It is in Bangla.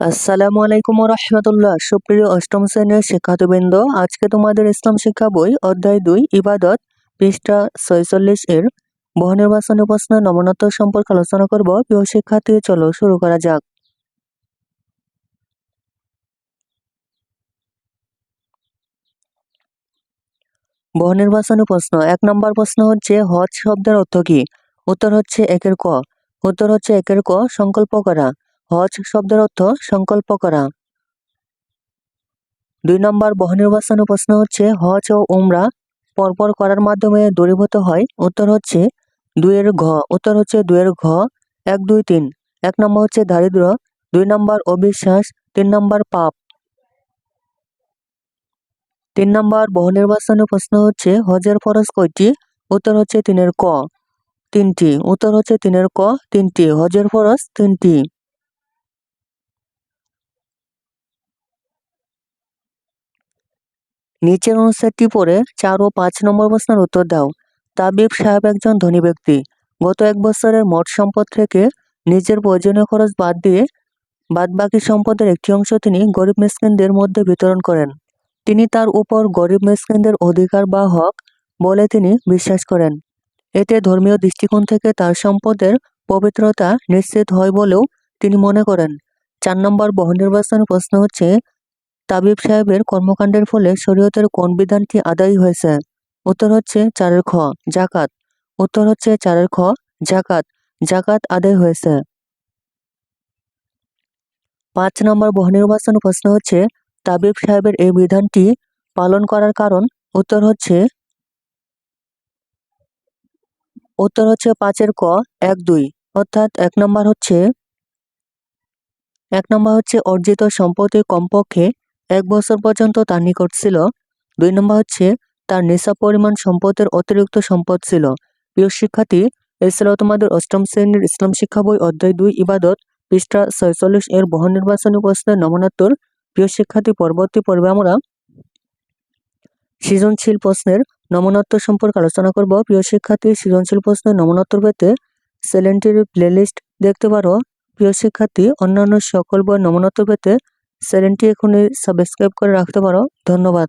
আসসালামু আলাইকুম রহমতুল্লাহ। সুপ্রিয় অষ্টম শ্রেণির শিক্ষার্থীবৃন্দ, আজকে তোমাদের ইসলাম শিক্ষা বই অধ্যায় দুই, ইবাদত পৃষ্ঠা ছয়চল্লিশ এর বহু নির্বাচনী প্রশ্ন নমনত্ব সম্পর্কে আলোচনা করব। প্রিয় শিক্ষার্থী, চলো শুরু করা যাক। বহু নির্বাচনী প্রশ্ন। এক নম্বর প্রশ্ন হচ্ছে, হজ শব্দের অর্থ কি? উত্তর হচ্ছে একের ক। উত্তর হচ্ছে একের ক, সংকল্প করা। হজ শব্দের অর্থ সংকল্প করা। দুই নম্বর বহু নির্বাচনী প্রশ্ন হচ্ছে, হজ ও উমরা পরপর করার মাধ্যমে দূরীভূত হয়? উত্তর হচ্ছে দুইয়ের ঘ। উত্তর হচ্ছে দুইয়ের ঘ, এক, দুই, তিন। এক নম্বর হচ্ছে দারিদ্র দুই নম্বর অবিশ্বাস, তিন নম্বর পাপ। তিন নম্বর বহু নির্বাচনী প্রশ্ন হচ্ছে, হজের ফরজ কয়টি? উত্তর হচ্ছে তিনের ক, তিনটি। উত্তর হচ্ছে তিনের ক, তিনটি। হজের ফরজ তিনটি। নিচের অনুচ্ছেদটি পড়ে চার ও পাঁচ নম্বর প্রশ্নের উত্তর দাও। তাবিব সাহেব একজন ধনী ব্যক্তি। গত এক বছরের মোট সম্পদ থেকে নিজের প্রয়োজনীয় খরচ বাদ দিয়ে বাদবাকি সম্পদের একটি অংশ তিনি গরিব মিসকিনদের মধ্যে বিতরণ করেন। তিনি তার উপর গরিব মিসকিনদের অধিকার বা হক বলে তিনি বিশ্বাস করেন। এতে ধর্মীয় দৃষ্টিকোণ থেকে তার সম্পদের পবিত্রতা নিশ্চিত হয় বলেও তিনি মনে করেন। চার নম্বর বহু নির্বাচনের প্রশ্ন হচ্ছে তাবিব সাহেবের কর্মকাণ্ডের ফলে শরীয়তের কোন বিধানটি আদায় হয়েছে। উত্তর হচ্ছে চারের খ জাকাত উত্তর হচ্ছে চারের খ জাকাত জাকাত আদায় হয়েছে। পাঁচ নম্বর বহনির্বাচন প্রশ্ন হচ্ছে, তাবিব সাহেবের এই বিধানটি পালন করার কারণ? উত্তর হচ্ছে উত্তর হচ্ছে পাঁচের ক, এক, দুই। অর্থাৎ এক নম্বর হচ্ছে, এক নম্বর হচ্ছে অর্জিত সম্পত্তি কমপক্ষে এক বছর পর্যন্ত তার নিকট ছিল। দুই নম্বর হচ্ছে, তার নিসা পরিমাণ সম্পদের অতিরিক্ত সম্পদ ছিল। প্রিয় শিক্ষার্থী এছাড়াও তোমাদের অষ্টম শ্রেণির ইসলাম শিক্ষা বই অধ্যায় দুই, ইবাদত, পৃষ্ঠা ছয়চল্লিশ এর বহু নির্বাচনী প্রশ্নের নমনাত্তর। প্রিয় শিক্ষার্থী, পরবর্তী পর্বে আমরা সৃজনশীল প্রশ্নের নমনত্ব সম্পর্কে আলোচনা করব। প্রিয় শিক্ষার্থী, সৃজনশীল প্রশ্নের নমনত্ব পেতে চ্যানেলটির প্লেলিস্ট দেখতে পারো। প্রিয় শিক্ষার্থী, অন্যান্য সকল বই নমনত্ব পেতে চ্যানেলটি এখনই সাবস্ক্রাইব করে রাখতে পারো। ধন্যবাদ।